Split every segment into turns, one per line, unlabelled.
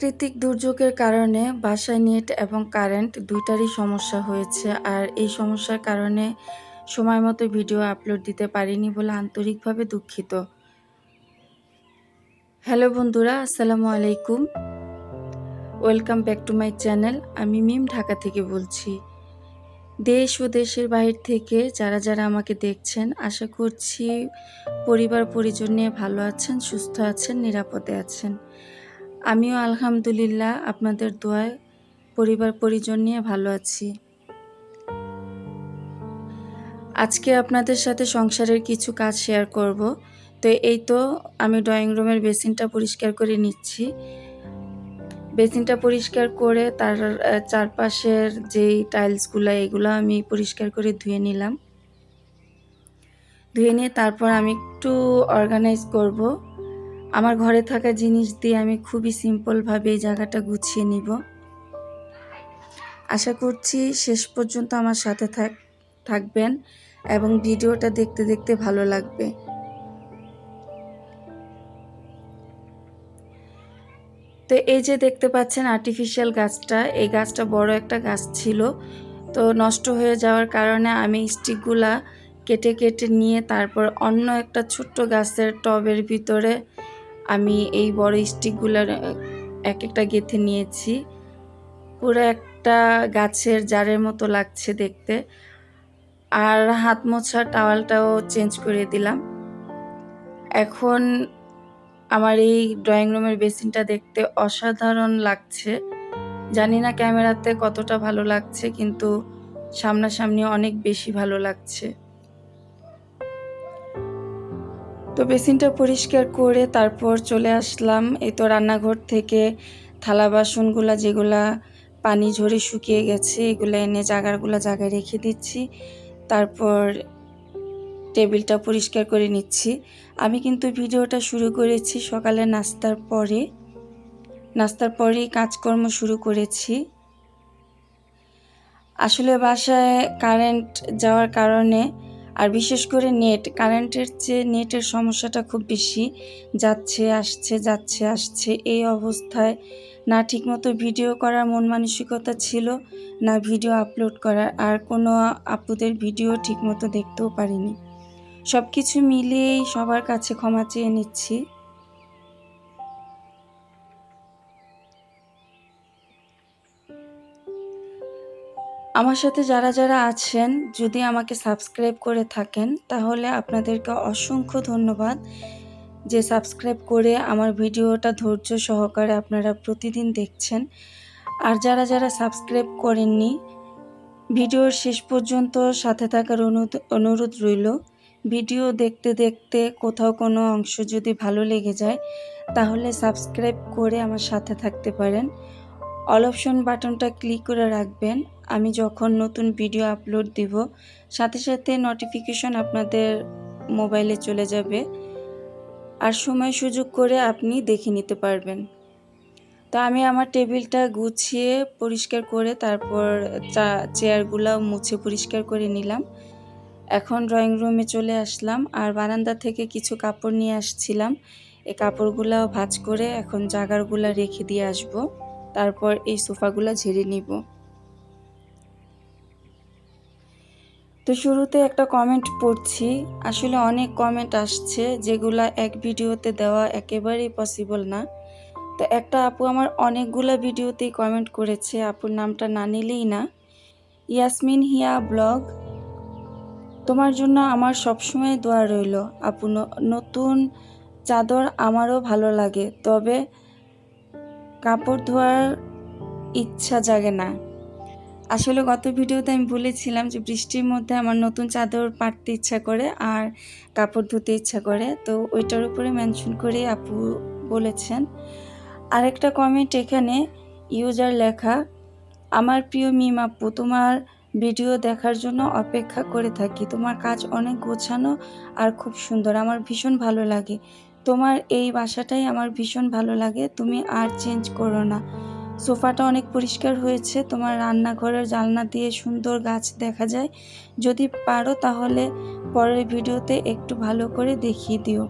প্রাকৃতিক দুর্যোগের কারণে বাসায় নেট এবং কারেন্ট দুইটারই সমস্যা হয়েছে। আর এই সমস্যার কারণে সময় মতো ভিডিও আপলোড দিতে পারিনি বলে আন্তরিকভাবে দুঃখিত। হ্যালো বন্ধুরা, আসসালামু আলাইকুম। Welcome back to my channel. আমি মিম ঢাকা থেকে বলছি। দেশ ও দেশের বাইরে থেকে যারা যারা আমাকে দেখছেন, আশা করছি পরিবার পরিজন নিয়ে ভালো আছেন, সুস্থ আছেন, নিরাপদে আছেন। আমিও আলহামদুলিল্লাহ আপনাদের দোয়ায় পরিবার পরিজন নিয়ে ভালো আছি। আজকে আপনাদের সাথে সংসারের কিছু কাজ শেয়ার করব। তো এই তো আমি ড্রয়িং রুমের বেসিনটা পরিষ্কার করে নিচ্ছি। বেসিনটা পরিষ্কার করে তার চারপাশের যেই টাইলসগুলো, এগুলো আমি পরিষ্কার করে ধুয়ে নিলাম। ধুয়ে নিয়ে তারপর আমি একটু অর্গানাইজ করব। আমার ঘরে থাকা জিনিস দিয়ে আমি খুবই সিম্পলভাবে এই জায়গাটা গুছিয়ে নিব। আশা করছি শেষ পর্যন্ত আমার সাথে থাক, থাকবেন এবং ভিডিওটা দেখতে দেখতে ভালো লাগবে। তো এই যে দেখতে পাচ্ছেন আর্টিফিশিয়াল গাছটা, এই গাছটা বড় একটা গাছ ছিল। তো নষ্ট হয়ে যাওয়ার কারণে আমি স্টিকগুলা কেটে কেটে নিয়ে তারপর অন্য একটা ছোট্ট গাছের টবের ভিতরে আমি এই বড় স্টিকগুলার এক একটা গেঁথে নিয়েছি। পুরো একটা গাছের জারের মতো লাগছে দেখতে। আর হাত মোছা টাওয়ালটাও চেঞ্জ করে দিলাম। এখন আমার এই ড্রয়িং রুমের বেসিনটা দেখতে অসাধারণ লাগছে। জানি না ক্যামেরাতে কতটা ভালো লাগছে, কিন্তু সামনাসামনি অনেক বেশি ভালো লাগছে। তো বেসিনটা পরিষ্কার করে তারপর চলে আসলাম। এই তো রান্নাঘর থেকে থালা, বাসনগুলা যেগুলা পানি ঝরে শুকিয়ে গেছে, এগুলো এনে জাগারগুলো জায়গায় রেখে দিচ্ছি। তারপর টেবিলটা পরিষ্কার করে নিচ্ছি। আমি কিন্তু ভিডিওটা শুরু করেছি সকালে নাস্তার পরে। নাস্তার পরেই কাজকর্ম শুরু করেছি। আসলে বাসায় কারেন্ট যাওয়ার কারণে আর বিশেষ করে নেট, কারেন্টের চেয়ে নেটের সমস্যাটা খুব বেশি। যাচ্ছে, আসছে যাচ্ছে, আসছে। এই অবস্থায় না ঠিকমতো ভিডিও করার মন মানসিকতা ছিল, না ভিডিও আপলোড করার। আর কোনো আপুদের ভিডিও ঠিকমতো দেখতেও পারিনি। সব কিছু মিলিয়েই সবার কাছে ক্ষমা চেয়ে নিচ্ছি। আমার সাথে যারা যারা আছেন, যদি আমাকে সাবস্ক্রাইব করে থাকেন, তাহলে আপনাদেরকে অসংখ্য ধন্যবাদ। যে সাবস্ক্রাইব করে আমার ভিডিওটা ধৈর্য সহকারে আপনারা প্রতিদিন দেখছেন। আর যারা যারা সাবস্ক্রাইব করেননি, ভিডিওর শেষ পর্যন্ত সাথে থাকার অনুরোধ রইল। ভিডিও দেখতে দেখতে কোথাও কোনো অংশ যদি ভালো লেগে যায়, তাহলে সাবস্ক্রাইব করে আমার সাথে থাকতে পারেন। অল অপশন বাটনটা ক্লিক করে রাখবেন। আমি যখন নতুন ভিডিও আপলোড দিব, সাথে সাথে নোটিফিকেশন আপনাদের মোবাইলে চলে যাবে আর সময় সুযোগ করে আপনি দেখে নিতে পারবেন। তো আমি আমার টেবিলটা গুছিয়ে পরিষ্কার করে তারপর চা চেয়ারগুলো মুছে পরিষ্কার করে নিলাম। এখন ড্রয়িং রুমে চলে আসলাম আর বারান্দা থেকে কিছু কাপড় নিয়ে আসছিলাম। এই কাপড়গুলো ভাঁজ করে এখন জাগারগুলো রেখে দিয়ে আসব। তারপর এই সোফাগুলো ঝেড়ে নিব। তো শুরুতে একটা কমেন্ট পড়ছি। আসলে অনেক কমেন্ট আসছে যেগুলা এক ভিডিওতে দেওয়া একেবারেই পসিবল না। তো একটা আপু আমার অনেকগুলা ভিডিওতেই কমেন্ট করেছে, আপুর নামটা না নিলেই না। ইয়াসমিন হিয়া ব্লগ, তোমার জন্য আমার সবসময় দোয়া রইল। আপু নতুন চাদর আমারও ভালো লাগে, তবে কাপড় ধোয়ার ইচ্ছা জাগে না। আসলে গত ভিডিওতে আমি বলেছিলাম যে বৃষ্টির মধ্যে আমার নতুন চাদর পাড়তে ইচ্ছা করে আর কাপড় ধুতে ইচ্ছা করে। তো ওইটার উপরে মেনশন করে আপু বলেছেন। আরেকটা কমেন্ট এখানে ইউজার লেখা, আমার প্রিয় মিম আপু, তোমার ভিডিও দেখার জন্য অপেক্ষা করে থাকি। তোমার কাজ অনেক গোছানো আর খুব সুন্দর। আমার ভীষণ ভালো লাগে। তোমার এই বাসাটাই আমার ভীষণ ভালো লাগে, তুমি আর চেঞ্জ করো না। সোফাটা অনেক পরিষ্কার হয়েছে, তোমার রান্নাঘরের জানলা দিয়ে সুন্দর গাছ দেখা যায়। যদি পারো তাহলে পরের ভিডিওতে একটু ভালো করে দেখিয়ে দিও।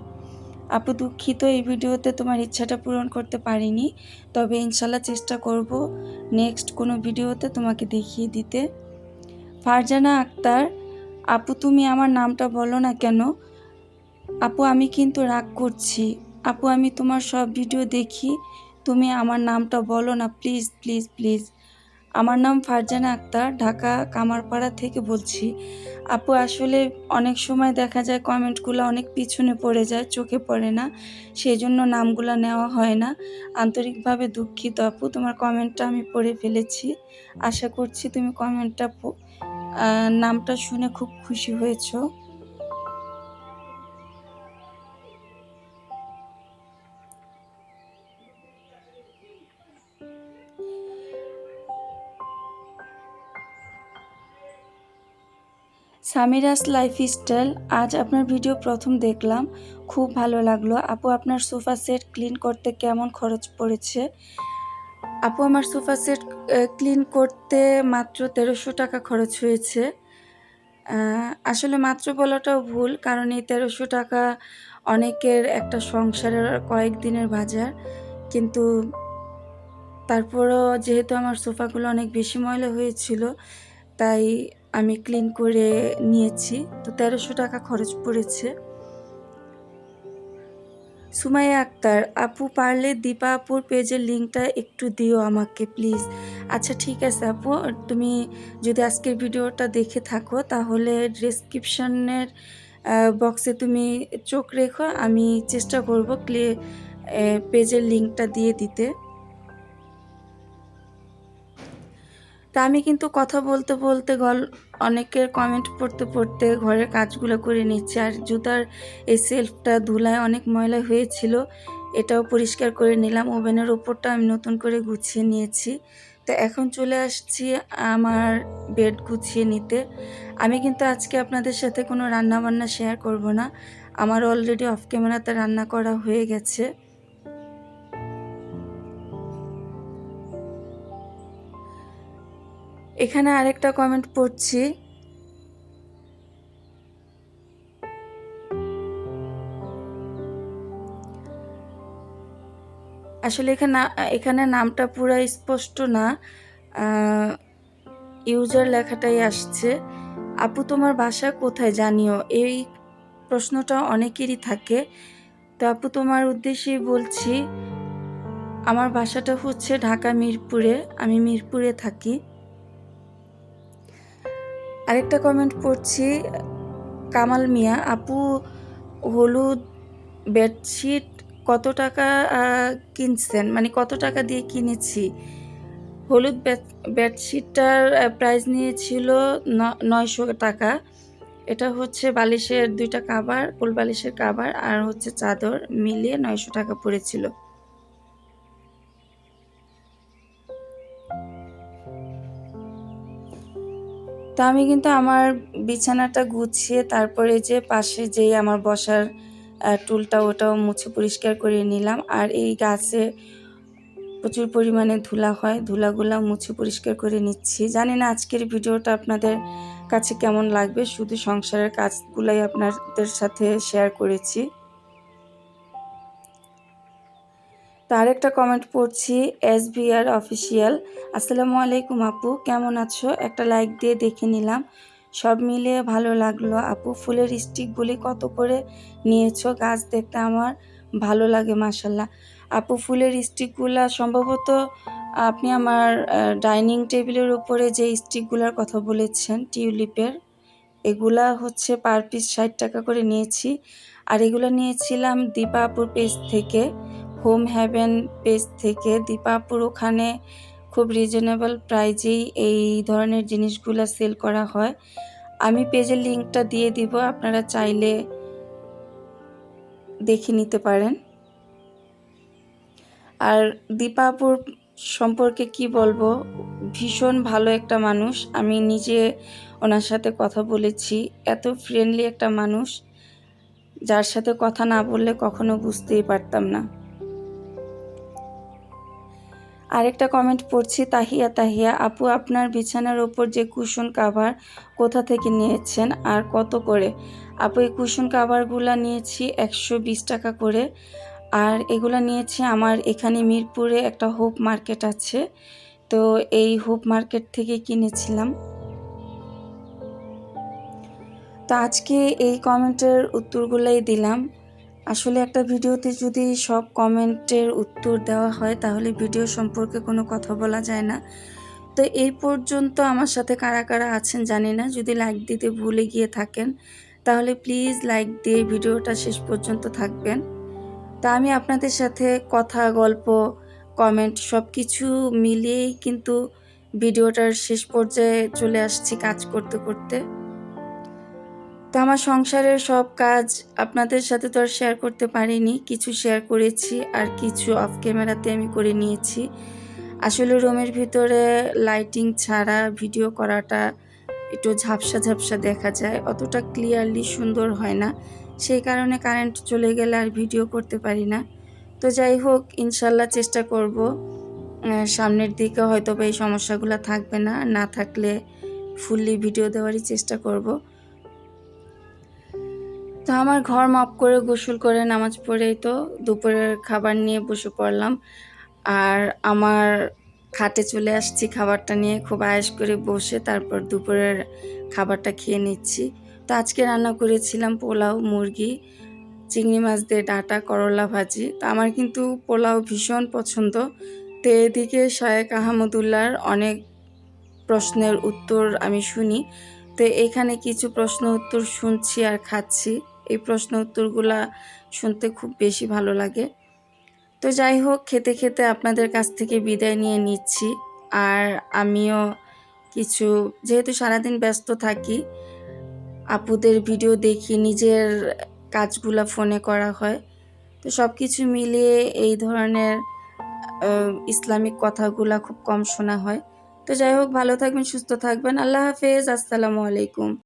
আপু দুঃখিত, এই ভিডিওতে তোমার ইচ্ছাটা পূরণ করতে পারিনি, তবে ইনশাল্লাহ চেষ্টা করব নেক্সট কোনো ভিডিওতে তোমাকে দেখিয়ে দিতে। ফারজানা আক্তার, আপু তুমি আমার নামটা বলো না কেন? আপু, আমি কিন্তু রাগ করছি। আপু, আমি তোমার সব ভিডিও দেখি। তুমি আমার নামটা বলো না, প্লিজ প্লিজ প্লিজ। আমার নাম ফারজানা আক্তার, ঢাকা কামারপাড়া থেকে বলছি। আপু, আসলে অনেক সময় দেখা যায় কমেন্টগুলো অনেক পিছনে পড়ে যায়, চোখে পড়ে না। সেই জন্য নামগুলো নেওয়া হয় না। আন্তরিকভাবে দুঃখিত আপু, তোমার কমেন্টটা আমি পড়ে ফেলেছি। আশা করছি তুমি কমেন্টটা নামটা শুনে খুব খুশি হয়েছো। সামিরাস লাইফস্টাইল, আজ আপনার ভিডিও প্রথম দেখলাম। খুব ভালো লাগল। আপু, আপনার সোফা সেট ক্লিন করতে কেমন খরচ পড়েছে? আপু, আমার সোফা সেট ক্লিন করতে মাত্র তেরোশো টাকা খরচ হয়েছে। আসলে মাত্র বলাটাও ভুল, কারণ এই তেরোশো টাকা অনেকের একটা সংসারের কয়েকদিনের বাজার। কিন্তু তারপরও যেহেতু আমার সোফাগুলো অনেক বেশি ময়লা হয়েছিল, তাই আমি ক্লিন করে নিয়েছি। তো তেরোশো টাকা খরচ পড়েছে। সুমাইয়া আক্তার, আপু পারলে দীপা আপুর পেজের লিঙ্কটা একটু দিও আমাকে প্লিজ আচ্ছা ঠিক আছে আপু, তুমি যদি আজকের ভিডিওটা দেখে থাকো, তাহলে ডিসক্রিপশনের বক্সে তুমি চোখ রেখো, আমি চেষ্টা করব ক্লে পেজের লিঙ্কটা দিয়ে দিতে। তা আমি কিন্তু কথা বলতে বলতে গল অনেকের কমেন্ট পড়তে পড়তে ঘরের কাজগুলো করে নিচ্ছি। আর জুতার এই সেলফটা ধুলায় অনেক ময়লা হয়েছিল, এটাও পরিষ্কার করে নিলাম। ওভেনের ওপরটা আমি নতুন করে গুছিয়ে নিয়েছি। তো এখন চলে আসছি আমার বেড গুছিয়ে নিতে। আমি কিন্তু আজকে আপনাদের সাথে কোনো রান্না বান্না শেয়ার করব না। আমার অলরেডি অফ ক্যামেরাতে রান্না করা হয়ে গেছে। এখানে আরেকটা কমেন্ট পড়ছি। আসলে এখানে এখানে নামটা পুরো স্পষ্ট না। ইউজার লেখাটাই আসছে। আপু, তোমার বাসা কোথায়? জানিও, এই প্রশ্নটা অনেকেরই থাকে। তো আপু, তোমার উদ্দেশ্যেই বলছি, আমার বাসাটা হচ্ছে ঢাকা মিরপুরে। আমি মিরপুরে থাকি। আরেকটা কমেন্ট পড়ছি, কামাল মিয়া, আপু, হলুদ বেডশিট কত টাকা কিনছেন? মানে কত টাকা দিয়ে কিনেছি? হলুদ বেডশিটটার প্রাইস নিয়েছিল নয়শো টাকা। এটা হচ্ছে বালিশের দুইটা কাবার কোল বালিশের কাবার আর হচ্ছে চাদর মিলিয়ে নয়শো টাকা পড়েছিল। তো আমি কিন্তু আমার বিছানাটা গুছিয়ে তারপরে যে পাশে যেই আমার বসার টুলটা ওটাও মুছে পরিষ্কার করে নিলাম। আর এই গাছে প্রচুর পরিমাণে ধুলা হয়, ধুলাগুলা মুছে পরিষ্কার করে নিচ্ছি। জানি না আজকের ভিডিওটা আপনাদের কাছে কেমন লাগবে, শুধু সংসারের কাজগুলাই আপনাদের সাথে শেয়ার করেছি। তার একটা কমেন্ট পড়ছি এস বি আর অফিসিয়াল আসসালামু আলাইকুম আপু, কেমন আছো? একটা লাইক দিয়ে দেখে নিলাম। সব মিলিয়ে ভালো লাগল। আপু, ফুলের স্টিকগুলি কত করে নিয়েছো? গাছ দেখতে আমার ভালো লাগে মাসাল্লাহ আপু, ফুলের স্টিকগুলা সম্ভবত আপনি আমার ডাইনিং টেবিলের উপরে যে স্টিকগুলার কথা বলেছেন টিউলিপের এগুলা হচ্ছে পার পিস ষাট টাকা করে নিয়েছি। আর এগুলো নিয়েছিলাম দীপা আপুর পেজ থেকে। হোম হ্যাভেন পেজ থেকে দীপাপুর ওখানে খুব রিজনেবল প্রাইজেই এই ধরনের জিনিসগুলো সেল করা হয়। আমি পেজের লিঙ্কটা দিয়ে দিব, আপনারা চাইলে দেখে নিতে পারেন। আর দীপাপুর সম্পর্কে কি বলব, ভীষণ ভালো একটা মানুষ। আমি নিজে ওনার সাথে কথা বলেছি, এত ফ্রেন্ডলি একটা মানুষ। যার সাথে কথা না বললে কখনো বুঝতেই পারতাম না। আরেকটা কমেন্ট পড়ছি, তাহিয়া তাহিয়া, আপু আপনার বিছানার ওপর যে কুশন কাভার কোথা থেকে নিয়েছেন আর কত করে? আপু, এই কুশন কাভারগুলো নিয়েছি একশো বিশ টাকা করে, আর এগুলো নিয়েছি আমার এখানে মিরপুরে একটা হোপ মার্কেট আছে, তো এই হোপ মার্কেট থেকে কিনেছিলাম। তো আজকে এই কমেন্টের উত্তরগুলোই দিলাম। আসলে একটা ভিডিওতে যদি সব কমেন্টের উত্তর দেওয়া হয়, তাহলে ভিডিও সম্পর্কে কোনো কথা বলা যায় না। তো এই পর্যন্ত আমার সাথে কারা কারা আছেন জানি না, যদি লাইক দিতে ভুলে গিয়ে থাকেন, তাহলে প্লিজ লাইক দিয়ে ভিডিওটা শেষ পর্যন্ত থাকবেন। তা আমি আপনাদের সাথে কথা, গল্প, কমেন্ট সব কিছু মিলিয়েই কিন্তু ভিডিওটার শেষ পর্যায়ে চলে আসছি কাজ করতে করতে। তো আমার সংসারের সব কাজ আপনাদের সাথে তো আর শেয়ার করতে পারিনি। কিছু শেয়ার করেছি আর কিছু অফ ক্যামেরাতে আমি করে নিয়েছি। আসলে রুমের ভিতরে লাইটিং ছাড়া ভিডিও করাটা একটু ঝাপসা ঝাপসা দেখা যায়। অতটা ক্লিয়ারলি সুন্দর হয় না। সেই কারণে কারেন্ট চলে গেলে আর ভিডিও করতে পারি না। তো যাই হোক, ইনশাল্লাহ চেষ্টা করব। সামনের দিকে হয়তো বা এই সমস্যাগুলো থাকবে না। না থাকলে ফুললি ভিডিও দেওয়ারই চেষ্টা করব। তো আমার ঘর মাপ করে গোসল করে নামাজ পড়েই তো দুপুরের খাবার নিয়ে বসে পড়লাম। আর আমার খাটে চলে আসছি খাবারটা নিয়ে, খুব আয়েস করে বসে তারপর দুপুরের খাবারটা খেয়ে নিচ্ছি। তো আজকে রান্না করেছিলাম পোলাও, মুরগি, চিংড়ি মাছ দিয়ে ডাটা, করলা ভাজি। তো আমার কিন্তু পোলাও ভীষণ পছন্দ। তো এদিকে শায়েক আহমদুল্লার অনেক প্রশ্নের উত্তর আমি শুনি। তো এখানে কিছু প্রশ্ন উত্তর শুনছি আর খাচ্ছি। এই প্রশ্ন উত্তরগুলা শুনতে খুব বেশি ভালো লাগে। তো যাই হোক, খেতে খেতে আপনাদের কাছ থেকে বিদায় নিয়ে নিচ্ছি। আর আমিও কিছু, যেহেতু সারাদিন ব্যস্ত থাকি, আপুদের ভিডিও দেখি, নিজের কাজগুলা ফোনে করা হয়। তো সব কিছু মিলিয়ে এই ধরনের ইসলামিক কথাগুলা খুব কম শোনা হয়। তো যাই হোক, ভালো থাকবেন, সুস্থ থাকবেন। আল্লাহ হাফেজ, আসসালামু আলাইকুম।